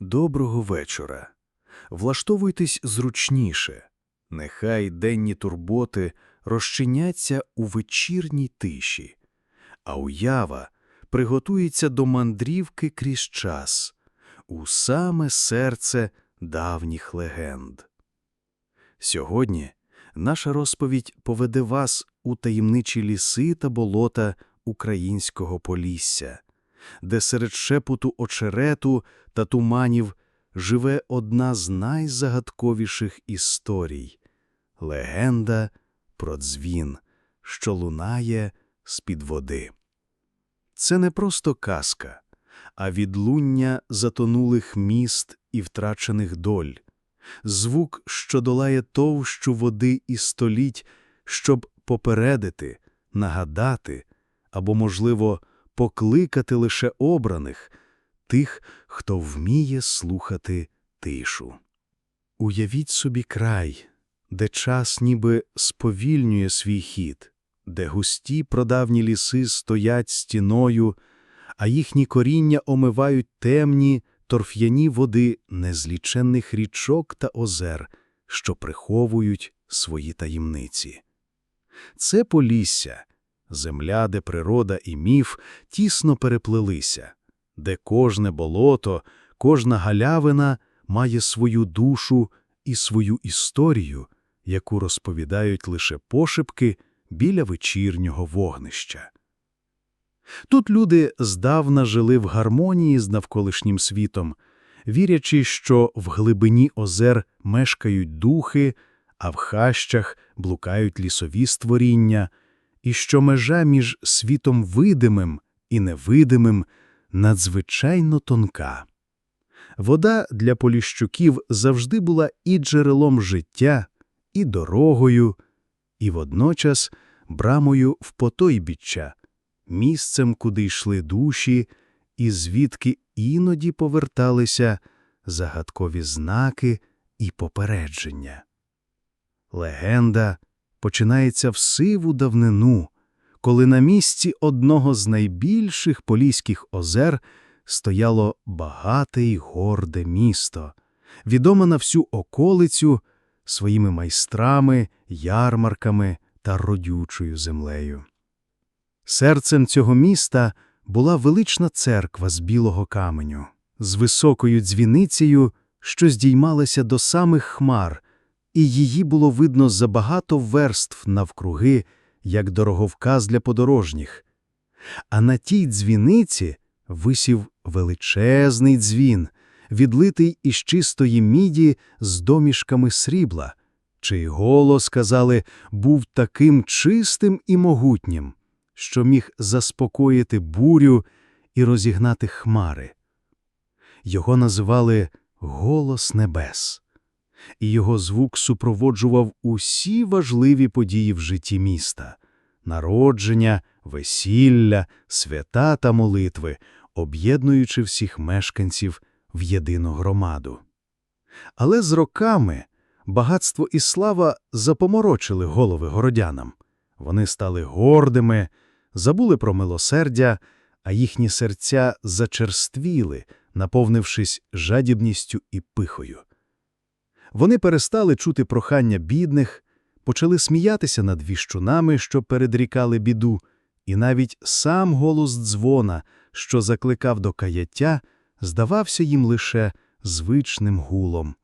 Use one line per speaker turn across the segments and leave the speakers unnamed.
Доброго вечора. Влаштовуйтесь зручніше. Нехай денні турботи розчиняться у вечірній тиші, а уява приготується до мандрівки крізь час, у саме серце давніх легенд. Сьогодні наша розповідь поведе вас у таємничі ліси та болота українського Полісся, де серед шепоту очерету та туманів живе одна з найзагадковіших історій — легенда про дзвін, що лунає з-під води. Це не просто казка, а відлуння затонулих міст і втрачених доль, звук, що долає товщу води і століть, щоб попередити, нагадати або, можливо, покликати лише обраних, тих, хто вміє слухати тишу. Уявіть собі край, де час ніби сповільнює свій хід, де густі прадавні ліси стоять стіною, а їхні коріння омивають темні, торф'яні води незліченних річок та озер, що приховують свої таємниці. Це Полісся, земля, де природа і міф тісно переплелися, де кожне болото, кожна галявина має свою душу і свою історію, яку розповідають лише пошепки біля вечірнього вогнища. Тут люди здавна жили в гармонії з навколишнім світом, вірячи, що в глибині озер мешкають духи, а в хащах блукають лісові створіння, і що межа між світом видимим і невидимим надзвичайно тонка. Вода для поліщуків завжди була і джерелом життя, і дорогою, і водночас брамою в потойбіччя, місцем, куди йшли душі, і звідки іноді поверталися загадкові знаки і попередження. Легенда починається в сиву давнину, коли на місці одного з найбільших поліських озер стояло багате й горде місто, відоме на всю околицю своїми майстрами, ярмарками та родючою землею. Серцем цього міста була велична церква з білого каменю, з високою дзвіницею, що здіймалася до самих хмар, і її було видно за багато верств навкруги, як дороговказ для подорожніх. А на тій дзвіниці висів величезний дзвін, відлитий із чистої міді з домішками срібла, чий голос, казали, був таким чистим і могутнім, що міг заспокоїти бурю і розігнати хмари. Його називали Голос Небес, і його звук супроводжував усі важливі події в житті міста народження, весілля, свята та молитви, об'єднуючи всіх мешканців в єдину громаду. Але з роками багатство і слава запоморочили голови городянам. Вони стали гордими, забули про милосердя, а їхні серця зачерствіли, наповнившись жадібністю і пихою. Вони перестали чути прохання бідних, почали сміятися над віщунами, що передрікали біду, і навіть сам голос дзвона, що закликав до каяття, здавався їм лише звичним гулом.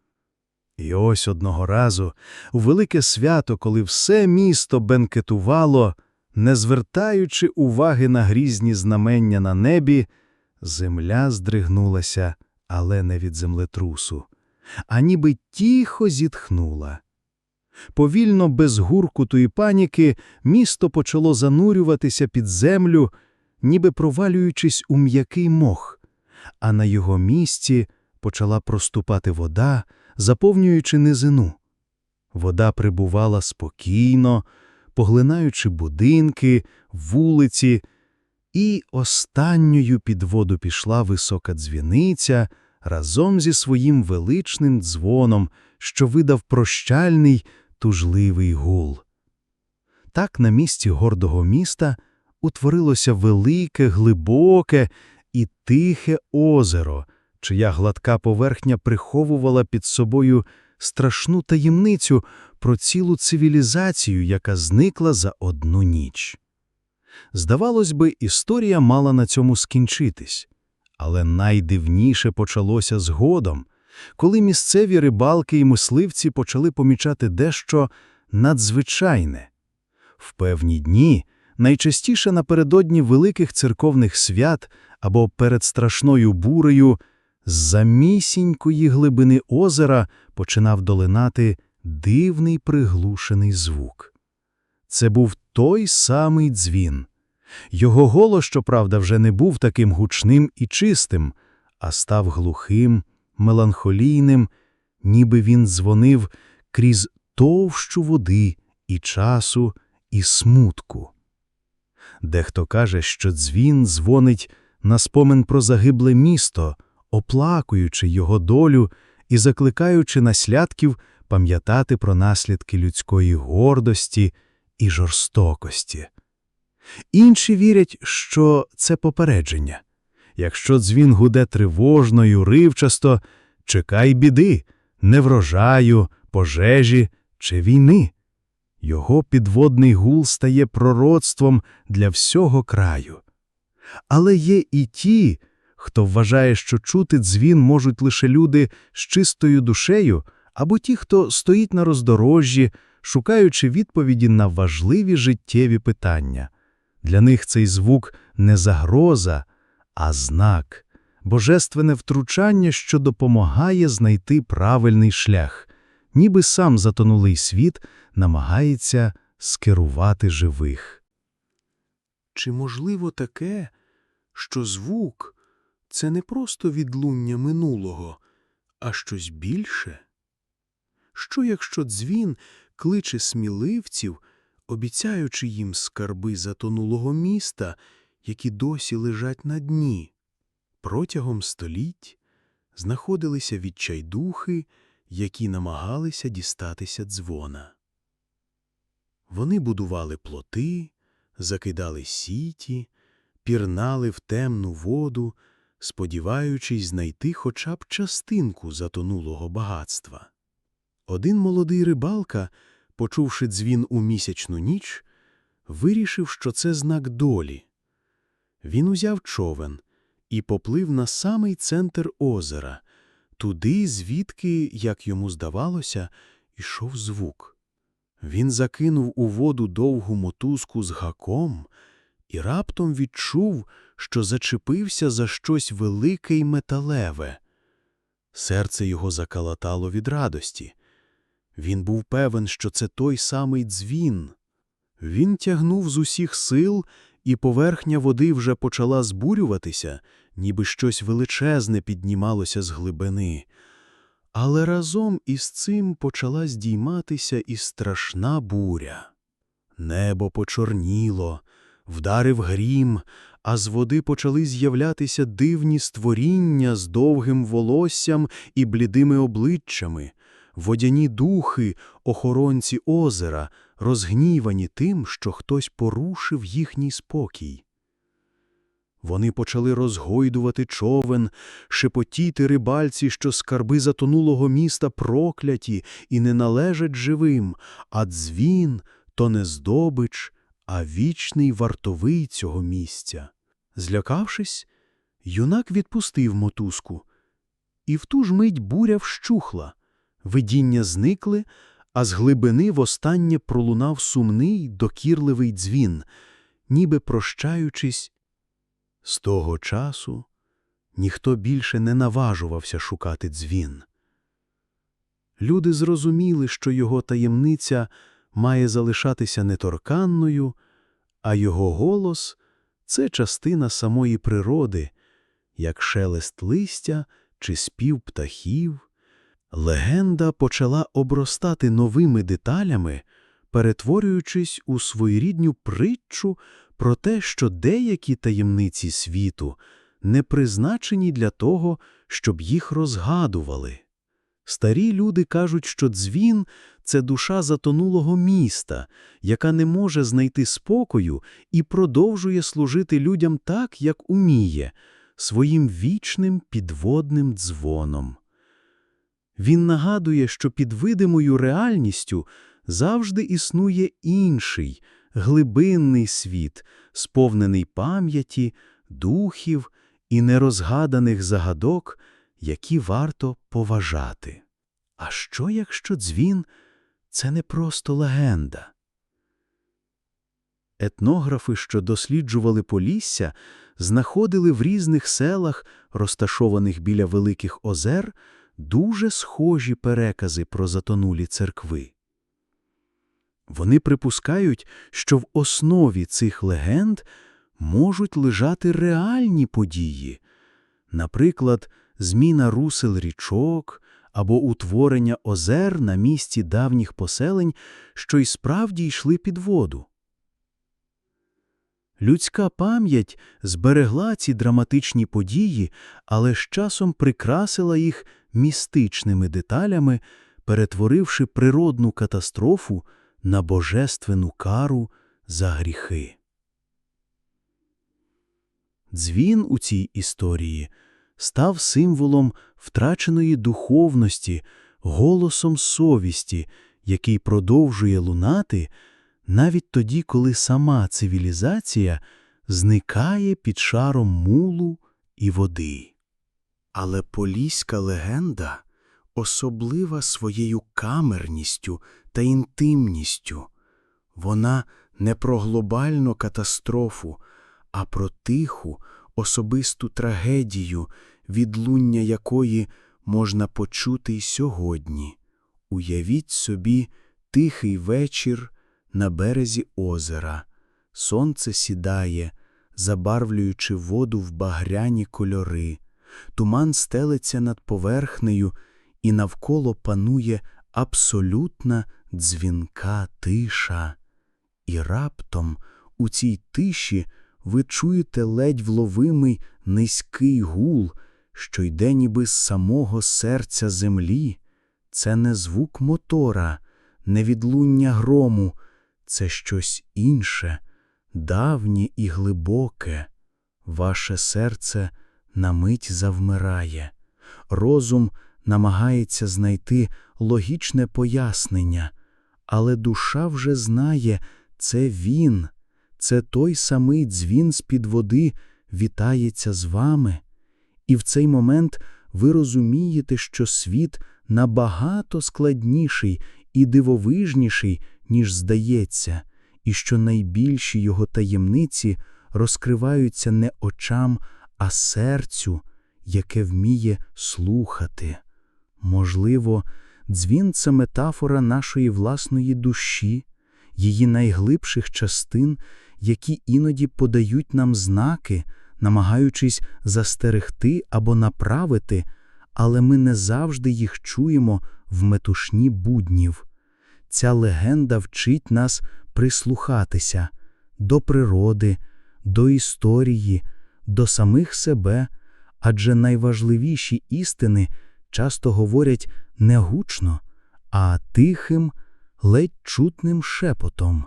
І ось одного разу, у велике свято, коли все місто бенкетувало, не звертаючи уваги на грізні знамення на небі, земля здригнулася, але не від землетрусу, а ніби тихо зітхнула. Повільно, без гуркуту і паніки, місто почало занурюватися під землю, ніби провалюючись у м'який мох, а на його місці почала проступати вода, заповнюючи низину. Вода прибувала спокійно, поглинаючи будинки, вулиці, і останньою під воду пішла висока дзвіниця разом зі своїм величним дзвоном, що видав прощальний, тужливий гул. Так на місці гордого міста утворилося велике, глибоке і тихе озеро, чия гладка поверхня приховувала під собою страшну таємницю про цілу цивілізацію, яка зникла за одну ніч. Здавалось би, історія мала на цьому скінчитись, але найдивніше почалося згодом, коли місцеві рибалки і мисливці почали помічати дещо надзвичайне. В певні дні, найчастіше напередодні великих церковних свят або перед страшною бурею, з замісінької глибини озера починав долинати дивний приглушений звук. Це був той самий дзвін. Його голос, щоправда, вже не був таким гучним і чистим, а став глухим, меланхолійним, ніби він дзвонив крізь товщу води і часу, і смутку. Дехто каже, що дзвін дзвонить на спомин про загибле місто, оплакуючи його долю і закликаючи наслядків пам'ятати про наслідки людської гордості і жорстокості. Інші вірять, що це попередження. Якщо дзвін гуде тривожно й уривчасто, чекай біди, неврожаю, пожежі чи війни. Його підводний гул стає пророцтвом для всього краю. Але є і ті, хто вважає, що чути дзвін можуть лише люди з чистою душею, або ті, хто стоїть на роздорожжі, шукаючи відповіді на важливі життєві питання. Для них цей звук не загроза, а знак, божественне втручання, що допомагає знайти правильний шлях, ніби сам затонулий світ намагається скерувати живих.
Чи можливо таке, що звук це не просто відлуння минулого, а щось більше? Що якщо дзвін кличе сміливців, обіцяючи їм скарби затонулого міста, які досі лежать на дні? Протягом століть знаходилися відчайдухи, які намагалися дістатися дзвона. Вони будували плоти, закидали сіті, пірнали в темну воду, сподіваючись знайти хоча б частинку затонулого багатства. Один молодий рибалка, почувши дзвін у місячну ніч, вирішив, що це знак долі. Він узяв човен і поплив на самий центр озера, туди, звідки, як йому здавалося, ішов звук. Він закинув у воду довгу мотузку з гаком і раптом відчув, що зачепився за щось велике й металеве. Серце його закалатало від радості. Він був певен, що це той самий дзвін. Він тягнув з усіх сил, і поверхня води вже почала збурюватися, ніби щось величезне піднімалося з глибини. Але разом із цим почала здійматися і страшна буря. Небо почорніло, вдарив грім, а з води почали з'являтися дивні створіння з довгим волоссям і блідими обличчями, водяні духи, охоронці озера, розгнівані тим, що хтось порушив їхній спокій. Вони почали розгойдувати човен, шепотіти рибальці, що скарби затонулого міста прокляті і не належать живим, а дзвін то не здобич, а вічний вартовий цього місця. Злякавшись, юнак відпустив мотузку, і в ту ж мить буря вщухла, видіння зникли, а з глибини востаннє пролунав сумний докірливий дзвін, ніби прощаючись. З того часу ніхто більше не наважувався шукати дзвін. Люди зрозуміли, що його таємниця має залишатися неторканною, а його голос це частина самої природи, як шелест листя чи спів птахів. Легенда почала обростати новими деталями, перетворюючись у своєрідню притчу про те, що деякі таємниці світу не призначені для того, щоб їх розгадували. Старі люди кажуть, що дзвін це душа затонулого міста, яка не може знайти спокою і продовжує служити людям так, як уміє, своїм вічним підводним дзвоном. Він нагадує, що під видимою реальністю завжди існує інший, глибинний світ, сповнений пам'яті, духів і нерозгаданих загадок, які варто поважати. А що, якщо дзвін – це не просто легенда? Етнографи, що досліджували Полісся, знаходили в різних селах, розташованих біля великих озер, дуже схожі перекази про затонулі церкви. Вони припускають, що в основі цих легенд можуть лежати реальні події, наприклад, зміна русел річок або утворення озер на місці давніх поселень, що й справді йшли під воду. Людська пам'ять зберегла ці драматичні події, але з часом прикрасила їх містичними деталями, перетворивши природну катастрофу на божественну кару за гріхи. Дзвін у цій історії став символом втраченої духовності, голосом совісті, який продовжує лунати навіть тоді, коли сама цивілізація зникає під шаром мулу і води.
Але поліська легенда особлива своєю камерністю та інтимністю. Вона не про глобальну катастрофу, а про тиху, особисту трагедію, відлуння якої можна почути й сьогодні. Уявіть собі тихий вечір на березі озера. Сонце сідає, забарвлюючи воду в багряні кольори. Туман стелиться над поверхнею, і навколо панує абсолютна дзвінка тиша. І раптом у цій тиші ви чуєте ледь вловимий низький гул, що йде ніби з самого серця землі. Це не звук мотора, не відлуння грому, це щось інше, давнє і глибоке. Ваше серце на мить завмирає, розум намагається знайти логічне пояснення, але душа вже знає, це він, це той самий дзвін з-під води вітається з вами. І в цей момент ви розумієте, що світ набагато складніший і дивовижніший, ніж здається, і що найбільші його таємниці розкриваються не очам, а серцю, яке вміє слухати. Можливо, дзвін це метафора нашої власної душі, її найглибших частин, які іноді подають нам знаки, намагаючись застерегти або направити, але ми не завжди їх чуємо в метушні буднів. Ця легенда вчить нас прислухатися до природи, до історії, до самих себе, адже найважливіші істини часто говорять не гучно, а тихим, ледь чутним шепотом.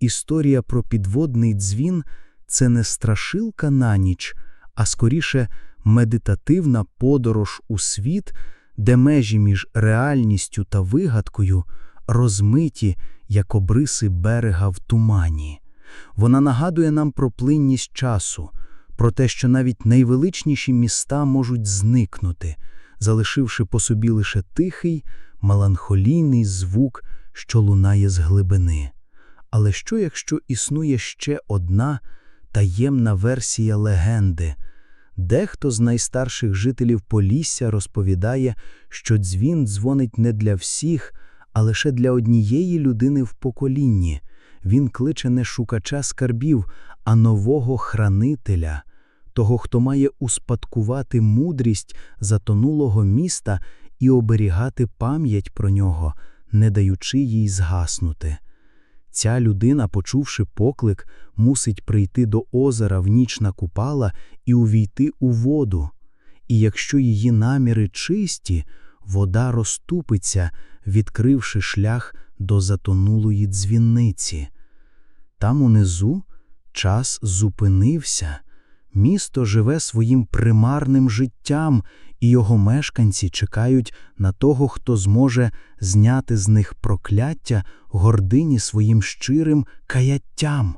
Історія про підводний дзвін це не страшилка на ніч, а скоріше медитативна подорож у світ, де межі між реальністю та вигадкою розмиті, як обриси берега в тумані. Вона нагадує нам про плинність часу, про те, що навіть найвеличніші міста можуть зникнути, залишивши по собі лише тихий, меланхолійний звук, що лунає з глибини. Але що, якщо існує ще одна таємна версія легенди? Дехто з найстарших жителів Полісся розповідає, що дзвін дзвонить не для всіх, а лише для однієї людини в поколінні. Він кличе не шукача скарбів, а нового хранителя, того, хто має успадкувати мудрість затонулого міста і оберігати пам'ять про нього, не даючи їй згаснути. Ця людина, почувши поклик, мусить прийти до озера в ніч на купала і увійти у воду. І якщо її наміри чисті, вода розступиться, відкривши шлях до затонулої дзвіниці. Там унизу час зупинився,
Місто живе своїм примарним життям, і його мешканці чекають на того, хто зможе зняти з них прокляття гордині своїм щирим каяттям.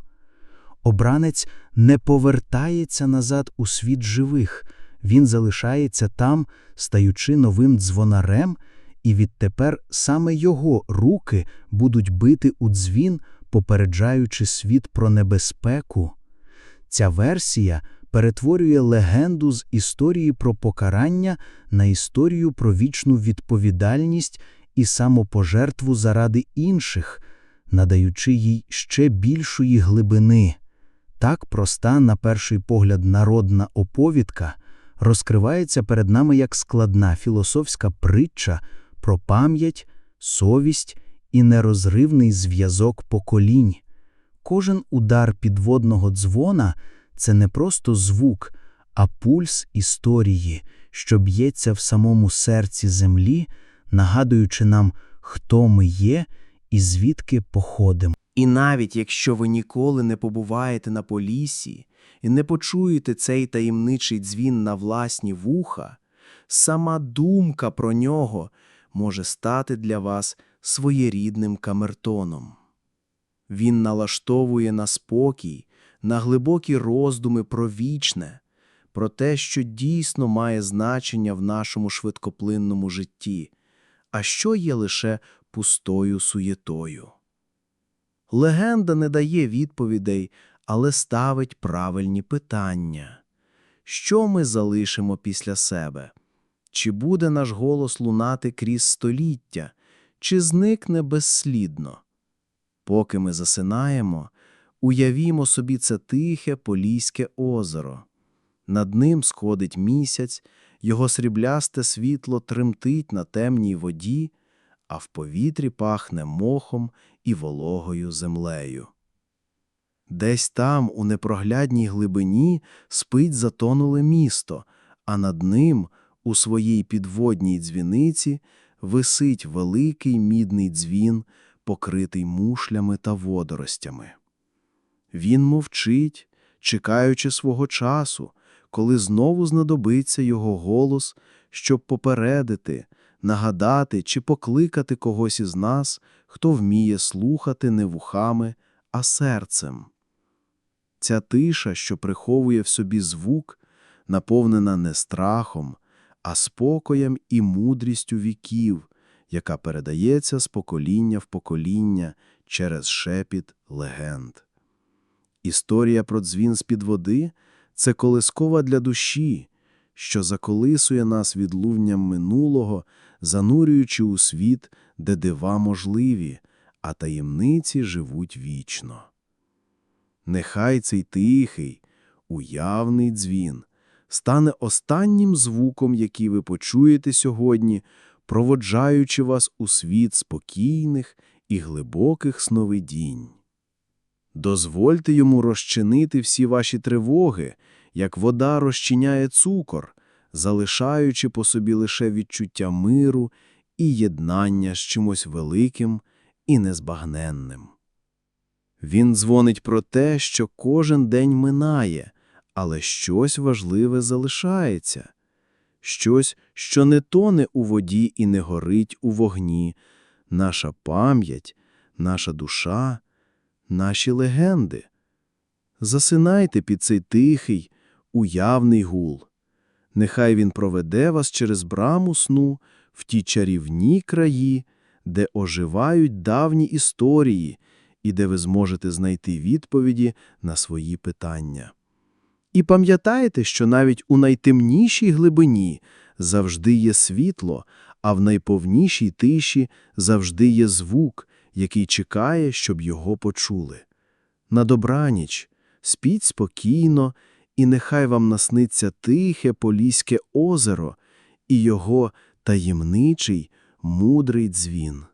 Обранець не повертається назад у світ живих, він залишається там, стаючи новим дзвонарем, і відтепер саме його руки будуть бити у дзвін, попереджаючи світ про небезпеку. Ця версія перетворює легенду з історії про покарання на історію про вічну відповідальність і самопожертву заради інших, надаючи їй ще більшої глибини. Так проста, на перший погляд, народна оповідка розкривається перед нами як складна філософська притча про пам'ять, совість і нерозривний зв'язок поколінь. Кожен удар підводного дзвона – це не просто звук, а пульс історії, що б'ється в самому серці землі, нагадуючи нам, хто ми є і звідки походимо.
І навіть якщо ви ніколи не побуваєте на полісі і не почуєте цей таємничий дзвін на власні вуха, сама думка про нього може стати для вас своєрідним камертоном. Він налаштовує на спокій, на глибокі роздуми про вічне, про те, що дійсно має значення в нашому швидкоплинному житті, а що є лише пустою суєтою. Легенда не дає відповідей, але ставить правильні питання. Що ми залишимо після себе? Чи буде наш голос лунати крізь століття, чи зникне безслідно? Поки ми засинаємо, уявімо собі це тихе Поліське озеро. Над ним сходить місяць, його сріблясте світло тремтить на темній воді, а в повітрі пахне мохом і вологою землею. Десь там, у непроглядній глибині, спить затонуле місто, а над ним, у своїй підводній дзвіниці, висить великий мідний дзвін, покритий мушлями та водоростями. Він мовчить, чекаючи свого часу, коли знову знадобиться його голос, щоб попередити, нагадати чи покликати когось із нас, хто вміє слухати не вухами, а серцем. Ця тиша, що приховує в собі звук, наповнена не страхом, а спокоєм і мудрістю віків, яка передається з покоління в покоління через шепіт легенд. Історія про дзвін з-під води – це колискова для душі, що заколисує нас відлунням минулого, занурюючи у світ, де дива можливі, а таємниці живуть вічно. Нехай цей тихий, уявний дзвін стане останнім звуком, який ви почуєте сьогодні, проводжаючи вас у світ спокійних і глибоких сновидінь. Дозвольте йому розчинити всі ваші тривоги, як вода розчиняє цукор, залишаючи по собі лише відчуття миру і єднання з чимось великим і незбагненним. Він дзвонить про те, що кожен день минає, але щось важливе залишається, щось, що не тоне у воді і не горить у вогні, наша пам'ять, наша душа, наші легенди. Засинайте під цей тихий, уявний гул. Нехай він проведе вас через браму сну в ті чарівні краї, де оживають давні історії і де ви зможете знайти відповіді на свої питання. І пам'ятайте, що навіть у найтемнішій глибині завжди є світло, а в найповнішій тиші завжди є звук, який чекає, щоб його почули. На добраніч, спіть спокійно, і нехай вам насниться тихе Поліське озеро і його таємничий, мудрий дзвін.